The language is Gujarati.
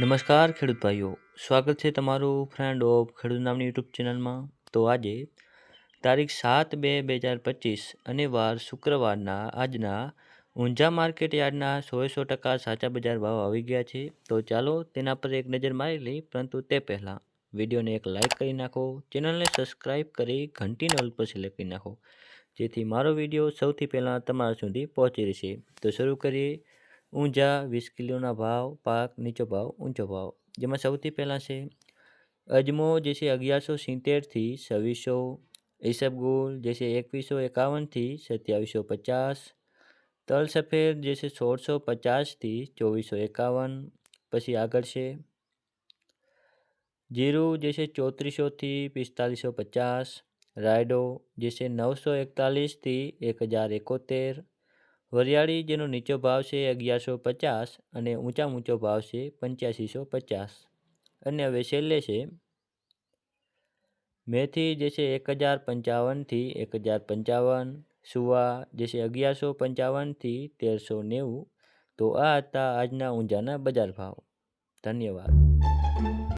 નમસ્કાર, ખેડૂત ભાઈઓ. સ્વાગત છે તમારું ફ્રેન્ડ ઓફ ખેડૂત નામની યુટ્યુબ ચેનલમાં તો આજે તારીખ સાત બે બે હજાર પચીસ અને વાર શુક્રવારના, આજના ઊંઝા માર્કેટ યાર્ડના સો સો ટકા સાચા બજાર ભાવ આવી ગયા છે. તો ચાલો તેના પર એક નજર મારી લઈ પરંતુ તે પહેલાં વિડીયોને એક લાઇક કરી નાખો ચેનલને સબસ્ક્રાઈબ કરી ઘંટી નલ પર સિલેક્ટ કરી નાખો, જેથી મારો વીડિયો સૌથી પહેલાં તમારા સુધી પહોંચી રહેશે. તો શરૂ કરીએ ઊંઝા, વીસ કિલોના ભાવ, પાક નીચો ભાવ, ઊંચો ભાવ. જેમાં સૌથી પહેલાં છે, અજમો જે છે અગિયારસો સિત્તેરથી છવ્વીસો ઈસબગુલ જે છે એકવીસો એકાવનથી સત્યાવીસો પચાસ. તલ સફેદ જે છે સોળસો પચાસથી ચોવીસો એકાવન. પછી આગળ છે, જીરું જે છે ચોત્રીસોથી પિસ્તાલીસો પચાસ. રાયડો જે છે નવસો એકતાલીસથી એક હજાર એકોતેર. વરિયાળી, જેનો નીચો ભાવ છે અગિયારસો પચાસ અને ઊંચા ઊંચો ભાવ છે પંચ્યાસીસો પચાસ. અને હવે છેલ્લે છે, મેથી જે છે એક હજાર પંચાવનથી એક હજાર પંચાવન, સુવા જે છે અગિયારસો પંચાવનથી તેરસો નેવું. તો આ હતા આજના ઊંઝાના બજાર ભાવ. ધન્યવાદ.